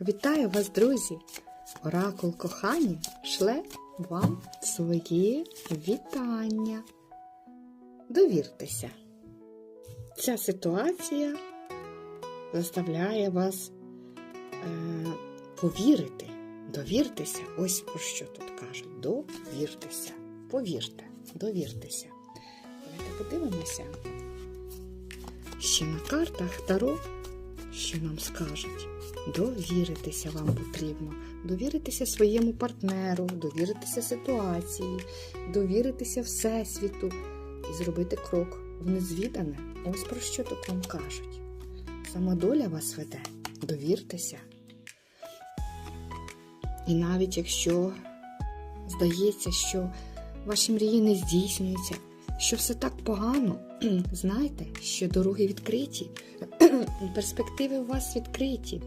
Вітаю вас, друзі! Оракул кохання шле вам своє вітання. Довіртеся. Ця ситуація заставляє вас е, повірити. Довіртеся. Ось про що тут кажуть. Довіртеся. Повірте, довіртеся. Давайте подивимося. Ще на картах Таро, що нам скажуть. Довіритися вам потрібно, довіритися своєму партнеру, довіритися ситуації, довіритися Всесвіту і зробити крок в незвідане. Ось про що тут вам кажуть. Сама доля вас веде, довіртеся. І навіть якщо здається, що ваші мрії не здійснюються, що все так погано, знайте, що дороги відкриті, перспективи у вас відкриті,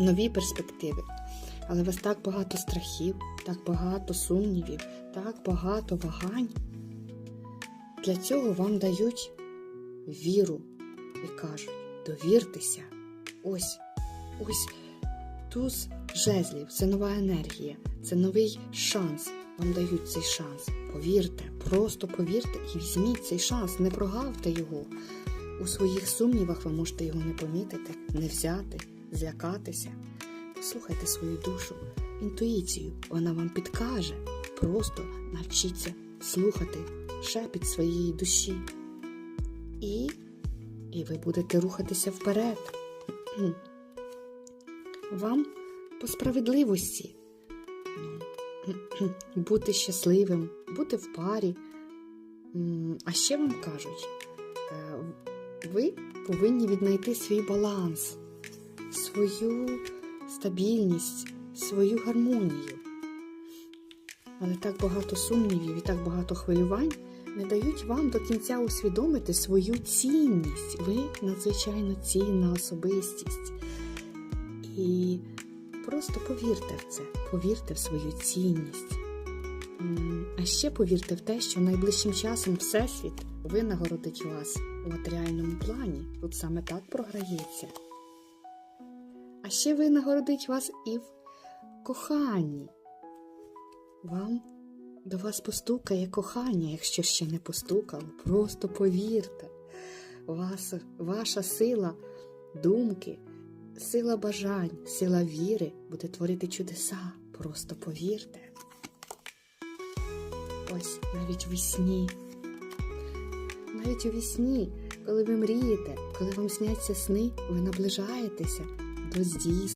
нові перспективи. Але у вас так багато страхів, так багато сумнівів, так багато вагань. Для цього вам дають віру і кажуть: довіртеся. Ось, ось туз жезлів, це нова енергія, це новий шанс. Вам дають цей шанс. Повірте, просто повірте і візьміть цей шанс, не прогавте його. У своїх сумнівах ви можете його не помітити, не взяти, злякатися. Послухайте свою душу, інтуїцію, вона вам підкаже. Просто навчіться слухати шепіт своєї душі. І, і ви будете рухатися вперед. Вам по справедливості бути щасливим, бути в парі. А ще вам кажуть, е, ви повинні віднайти свій баланс, свою стабільність, свою гармонію. Але так багато сумнівів і так багато хвилювань не дають вам до кінця усвідомити свою цінність. Ви надзвичайно цінна особистість. І просто повірте в це, повірте в свою цінність. А ще повірте в те, що найближчим часом Всесвіт винагородить вас у матеріальному плані. Тут саме так програється. А ще винагородить вас і в коханні. Вам до вас постукає кохання, якщо ще не постукало. Просто повірте. Вас, ваша сила думки, сила бажань, сила віри буде творити чудеса. Просто повірте. Ось навіть у сні. Навіть у вісні, коли ви мрієте, коли вам сняться сни, ви наближаєтеся до здійснення.